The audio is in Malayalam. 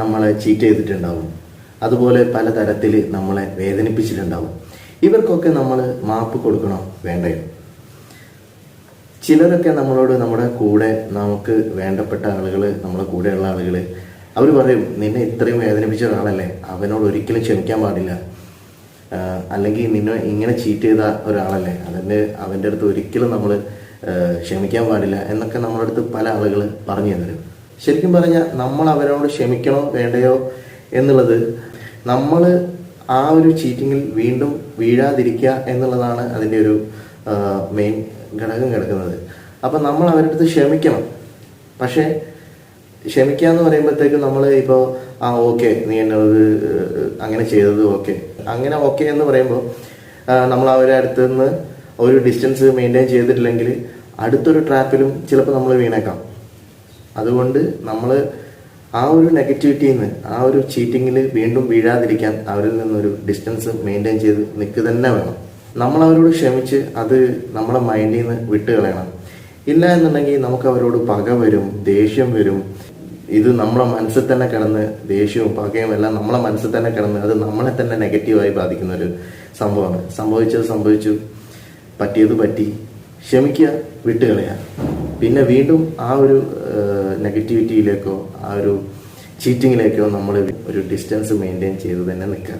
നമ്മളെ ചീറ്റ് ചെയ്തിട്ടുണ്ടാവും. അതുപോലെ പലതരത്തിൽ നമ്മളെ വേദനിപ്പിച്ചിട്ടുണ്ടാവും. ഇവർക്കൊക്കെ നമ്മൾ മാപ്പ് കൊടുക്കണോ വേണ്ടയോ ചിലരൊക്കെ നമ്മളോട് നമ്മുടെ കൂടെ നമുക്ക് വേണ്ടപ്പെട്ട ആളുകൾ നമ്മുടെ കൂടെയുള്ള ആളുകൾ അവർ പറയും നിന്നെ ഇത്രയും വേദനിപ്പിച്ച ഒരാളല്ലേ? അവനോട് ഒരിക്കലും ക്ഷമിക്കാൻ പാടില്ല. അല്ലെങ്കിൽ നിന്നെ ഇങ്ങനെ ചീറ്റ് ചെയ്ത ഒരാളല്ലേ? അതിന്റെ അവന്റെ അടുത്ത് ഒരിക്കലും നമ്മൾ ക്ഷമിക്കാൻ പാടില്ല. എന്നൊക്കെ നമ്മുടെ അടുത്ത് പല ആളുകൾ പറഞ്ഞു തരും. ശരിക്കും പറഞ്ഞാൽ നമ്മൾ അവരോട് ക്ഷമിക്കണോ വേണ്ടയോ എന്നുള്ളത് നമ്മൾ ആ ഒരു ചീറ്റിങ്ങിൽ വീണ്ടും വീഴാതിരിക്കുക എന്നുള്ളതാണ് അതിന്റെ ഒരു മെയിൻ ഘടകം കിടക്കുന്നത്. അപ്പം നമ്മൾ അവരുടെ അടുത്ത് ക്ഷമിക്കണം. പക്ഷേ ക്ഷമിക്കുക എന്ന് പറയുമ്പോഴത്തേക്കും നമ്മൾ ഇപ്പോൾ ആ ഓക്കെ നീ എന്നോട് അങ്ങനെ ചെയ്തത് ഓക്കെ അങ്ങനെ ഓക്കെ എന്ന് പറയുമ്പോൾ നമ്മൾ അവരുടെ അടുത്ത് നിന്ന് ഒരു ഡിസ്റ്റൻസ് മെയിന്റെയിൻ ചെയ്തിട്ടില്ലെങ്കിൽ അടുത്തൊരു ട്രാപ്പിലും ചിലപ്പോൾ നമ്മൾ വീണേക്കാം. അതുകൊണ്ട് നമ്മൾ ആ ഒരു നെഗറ്റിവിറ്റിയിൽ നിന്ന് ആ ഒരു ചീറ്റിങ്ങിൽ വീണ്ടും വീഴാതിരിക്കാൻ അവരിൽ നിന്നൊരു ഡിസ്റ്റൻസ് മെയിന്റെയിൻ ചെയ്ത് നിൽക്കുക തന്നെ വേണം. നമ്മൾ അവരോട് ക്ഷമിച്ച് അത് നമ്മളെ മൈൻഡിൽ നിന്ന് വിട്ട് കളയണം. ഇല്ല എന്നുണ്ടെങ്കിൽ നമുക്ക് അവരോട് പക വരും ദേഷ്യം വരും. ഇത് നമ്മളെ മനസ്സിൽ തന്നെ കിടന്ന് ദേഷ്യവും പകയും എല്ലാം നമ്മളെ മനസ്സിൽ തന്നെ കിടന്ന് അത് നമ്മളെ തന്നെ നെഗറ്റീവായി ബാധിക്കുന്ന ഒരു സംഭവമാണ്. സംഭവിച്ചത് സംഭവിച്ചു പറ്റിയത് പറ്റി. ക്ഷമിക്കുക വിട്ടുകളയുക പിന്നെ വീണ്ടും ആ ഒരു നെഗറ്റിവിറ്റിയിലേക്കോ ആ ഒരു ചീറ്റിങ്ങിലേക്കോ നമ്മൾ ഒരു ഡിസ്റ്റൻസ് മെയിന്റെയിൻ ചെയ്ത് തന്നെ നിൽക്കുക.